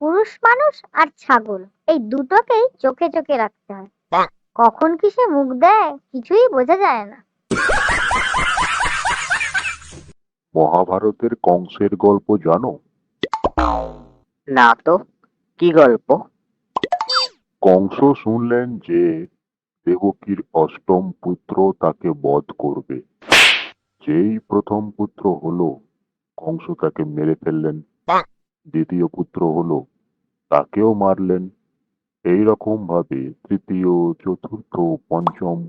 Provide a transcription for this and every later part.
পুরুষ মানুষ আর ছাগল এই দুটোকেই চোখে চোখে রাখতে হয়। কখন কি সে মুখ দেয় কিছুই বোঝা যায় না। মহাভারতের কংসের গল্প জানো? না তো কি গল্প? কংস শুনলেন যে দেবকীর অষ্টম পুত্র তাকে বধ করবে। যেই প্রথম পুত্র হলো কংস তাকে মেরে ফেললেন। দ্বিতীয় পুত্র হলো। তাকেও মারলেন। এই রকম ভাবে তৃতীয় চতুর্থ পঞ্চম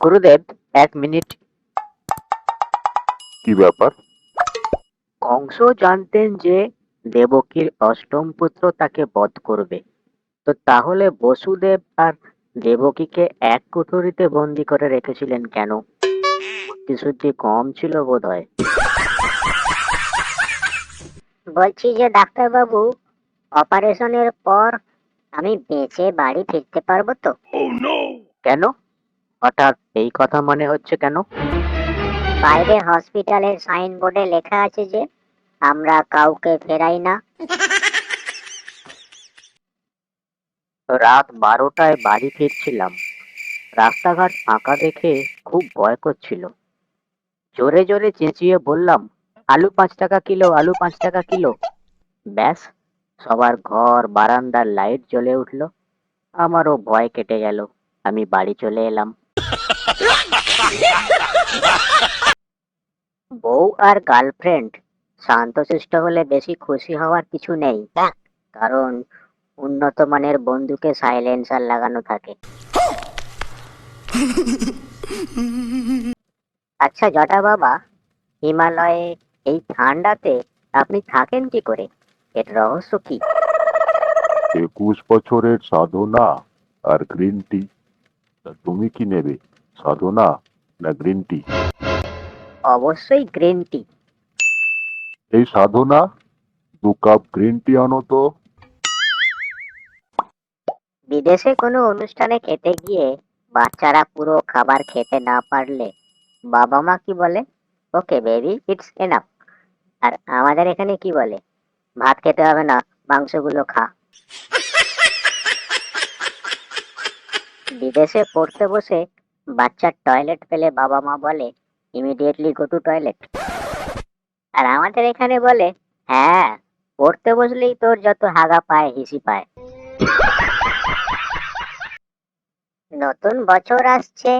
গুরুদেব এক মিনিট। কি ব্যাপার? কংস জানতেন যে দেবকীর অষ্টম পুত্র তাকে বধ করবে। তো তাহলে বসুদেব আর দেবকীকে এক কুঠুরিতে বন্দি করে রেখেছিলেন কেন? বুদ্ধিশুদ্ধি কম ছিল বোধ হয় বলছি যে ডাক্তারবাবু অপারেশনের পর আমি বেঁচে বাড়ি ফিরতে পারব তো? কেন? হঠাৎ এই কথা মনে হচ্ছে কেন? বাইরে হসপিটালের সাইনবোর্ডে লেখা আছে যে আমরা কাউকে ফেরাই না। রাত বারোটায় বাড়ি ফিরছিলাম। রাস্তাঘাট ফাঁকা দেখে খুব ভয় করছিল। জোরে জোরে চেঁচিয়ে বললাম আলু পাঁচ টাকা কিলো, আলু পাঁচ টাকা কিলো। ব্যাস, সবার ঘর, বারান্দার লাইট জ্বলে উঠল। আমারও ভয় কেটে গেল। আমি বাড়ি চলে এলাম। বউ আর গার্লফ্রেন্ড শান্তশিষ্ট হলে বেশি খুশি হওয়ার কিছু নেই। কারণ উন্নত মানের বন্ধুকে সাইলেন্সার লাগানো থাকে। আচ্ছা জটা বাবা, হিমালয়ে এই ঠান্ডাতে আপনি থাকেন কি করে? এর রহস্য কি? একুশ বছরের সাধনা আর গ্রিন টি। তা তুমি কি নেবে? সাধনা না গ্রিন টি? অবশ্যই গ্রিন টি। এই সাধনা? দু কাপ গ্রিন টি আনো তো। বিদেশে কোনো অনুষ্ঠানে খেতে গিয়ে বাচ্চারা পুরো খাবার খেতে না পারলে বাবা মা কি বলে? ওকে বেবি ইটস এনাফ আর আমাদের এখানে কি বলে? ভাত খেতে হবে না, মাংসগুলো খা। বিদেশে পড়তে বসে বাচ্চার টয়লেট পেলে বাবা মা বলে ইমিডিয়েটলি গো টু টয়লেট আর আমাদের এখানে বলে হ্যাঁ পড়তে বসলেই তোর যত হাগা পায়, হিসি পায়। নতুন বছর আসছে,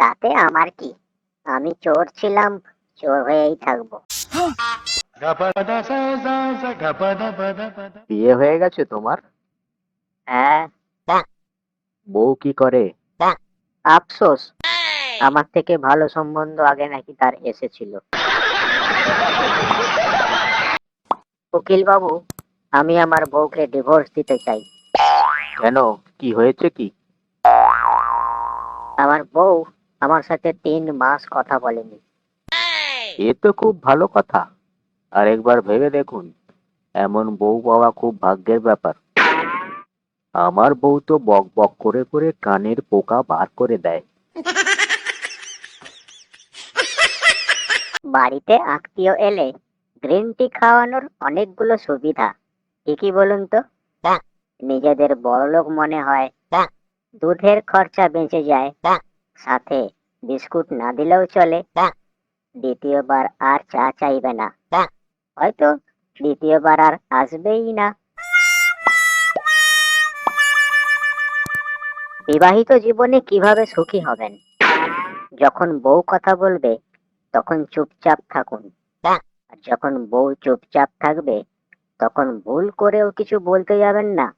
তাতে আমার কি? আমি চোর ছিলাম, চোর হয়েই থাকব। বিয়ে হয়ে গেছে তোমার? হ্যাঁ। বউ কি করে? আফসোস। আমার থেকে ভালো সম্বন্ধ আগে নাকি তার এসেছিল। উকিল বাবু আমি আমার বউকে ডিভোর্স দিতে চাই। কেন? কি হয়েছে কি? আমার বউ আমার সাথে তিন মাস কথা বলেনি। এ তো খুব ভালো কথা। আর একবার ভেবে দেখুন এমন বউ পাওয়া খুব ভাগ্যের ব্যাপার। আমার বউ তো বক বক করে করে কানের পোকা বার করে দেয়। বাড়িতে আত্মীয় এলে গ্রিন টি খাওয়ানোর অনেকগুলো সুবিধা। কি বলুন তো। নিজেদের বড়লোক মনে হয় দুধের খরচা বেঁচে যায়। সাথে বিস্কুট না দিলেও চলে। দ্বিতীয়বার আর চা চাইবে না। হয়তো দ্বিতীয়বার আর আসবেই না। বিবাহিত জীবনে কীভাবে সুখী হবেন? যখন বউ কথা বলবে, তখন চুপচাপ থাকুন। আর যখন বউ চুপচাপ থাকবে, তখন ভুল করেও কিছু বলতে যাবেন না।